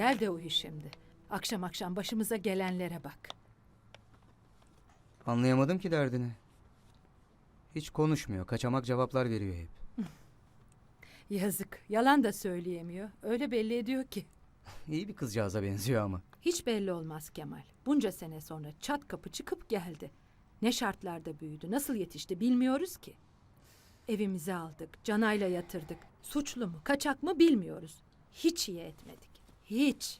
Gel de uyu şimdi. Akşam akşam başımıza gelenlere bak. Anlayamadım ki derdini. Hiç konuşmuyor. Kaçamak cevaplar veriyor hep. Yazık. Yalan da söyleyemiyor. Öyle belli ediyor ki. İyi bir kızcağıza benziyor ama. Hiç belli olmaz Kemal. Bunca sene sonra çat kapı çıkıp geldi. Ne şartlarda büyüdü, nasıl yetişti bilmiyoruz ki. Evimizi aldık, canayla yatırdık. Suçlu mu, kaçak mı bilmiyoruz. Hiç iyi etmedik. Hiç.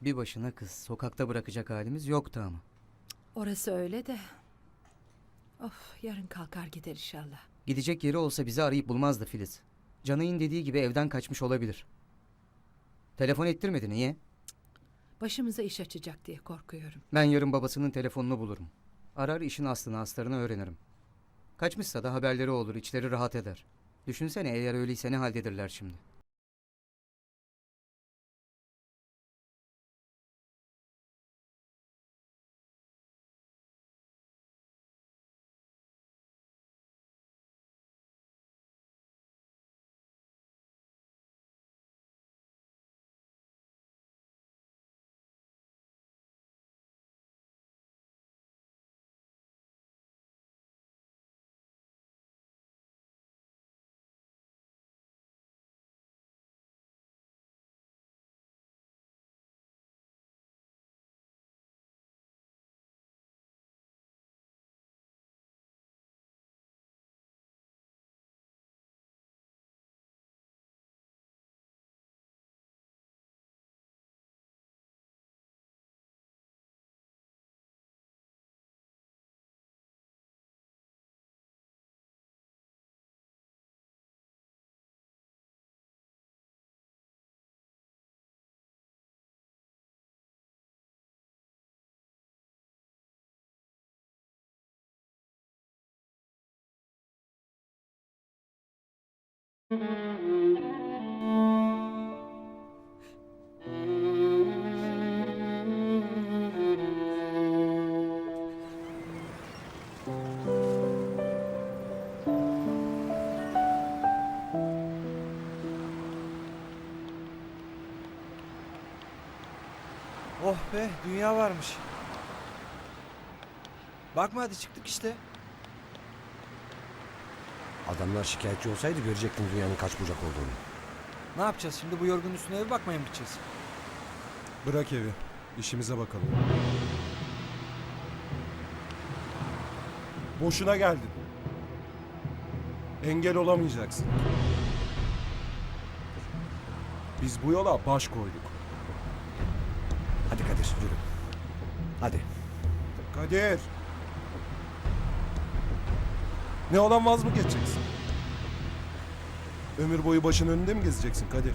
Bir başına kız. Sokakta bırakacak halimiz yoktu ama. Orası öyle de. Of, yarın kalkar gider inşallah. Gidecek yeri olsa bizi arayıp bulmazdı Filiz. Canay'ın dediği gibi evden kaçmış olabilir. Telefon ettirmedi niye? Başımıza iş açacak diye korkuyorum. Ben yarın babasının telefonunu bulurum. Arar işin aslını astarını öğrenirim. Kaçmışsa da haberleri olur, içleri rahat eder. Düşünsene eğer öyleyse ne haldedirler şimdi. Oh be dünya varmış. Bakma hadi çıktık işte. Adamlar şikayetçi olsaydı görecektin dünyanın kaç bucak olduğunu. Ne yapacağız şimdi bu yorgun üstüne ev bakmaya mı gideceğiz? Bırak evi. İşimize bakalım. Boşuna geldin. Engel olamayacaksın. Biz bu yola baş koyduk. Hadi Kadir yürü. Hadi. Kadir. Ne olan vaz mı geçeceksin? Ömür boyu başın önünde mi gezeceksin Kadir?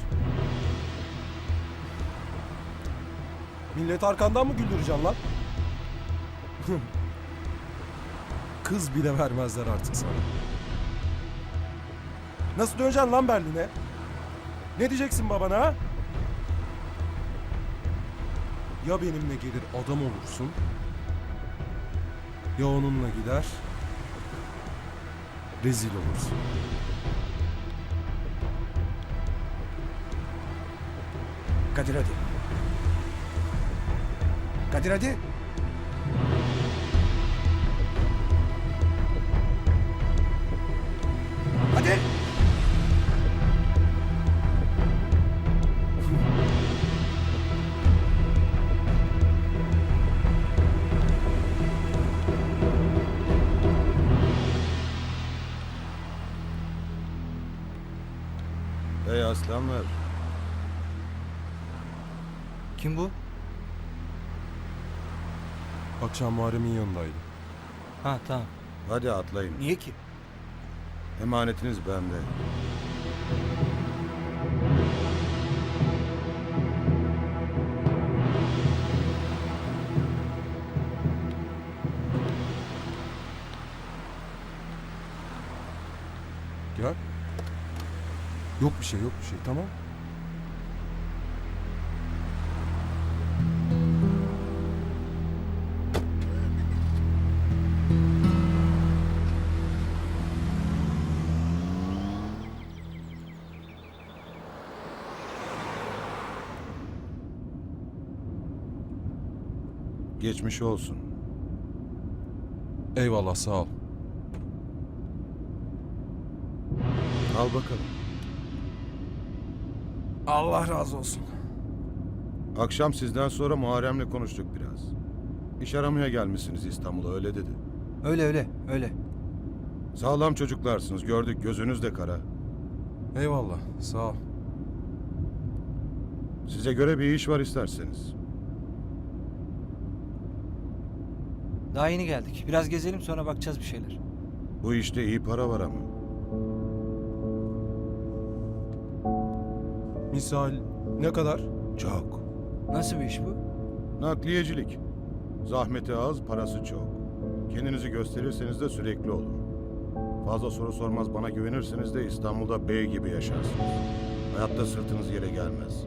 Millet arkandan mı güldüreceksin lan? Kız bile vermezler artık sana. Nasıl döneceksin lan Berlin'e? Ne diyeceksin babana? Ya benimle gelir adam olursun ya onunla gider rezil olursun. Kadir hadi. Kadir hadi. Hadi. Aslanlar. Kim bu? Akşam Muharrem'in yanındaydı. Ha tamam. Hadi atlayın. Niye ki? Emanetiniz bende. Gel. Yok bir şey yok bir şey tamam. Geçmiş olsun. Eyvallah sağ ol. Al bakalım. Allah razı olsun. Akşam sizden sonra Muharrem'le konuştuk biraz. İş aramaya gelmişsiniz İstanbul'a öyle dedi. Öyle öyle öyle. Sağlam çocuklarsınız gördük gözünüz de kara. Eyvallah sağ ol. Size göre bir iş var isterseniz. Daha yeni geldik. Biraz gezelim sonra bakacağız bir şeyler. Bu işte iyi para var ama. Misal ne kadar? Çok. Nasıl bir iş bu? Nakliyecilik. Zahmeti az, parası çok. Kendinizi gösterirseniz de sürekli olur. Fazla soru sormaz bana güvenirseniz de İstanbul'da bey gibi yaşarsınız. Hayatta sırtınız yere gelmez.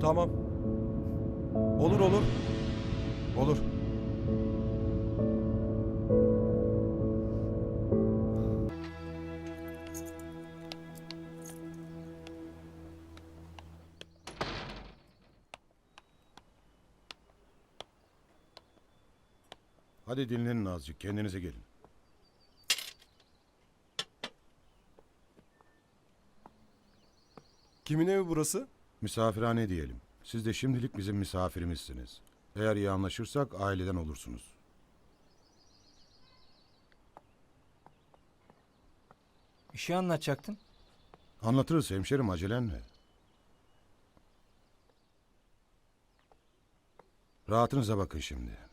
Tamam. Olur olur. Olur. Hadi dinlenin azıcık, kendinize gelin. Kimin evi burası? Misafirhane diyelim. Siz de şimdilik bizim misafirimizsiniz. Eğer iyi anlaşırsak aileden olursunuz. İşi anlatacaktın. Anlatırız hemşerim acelen ne? Rahatınıza bakın şimdi.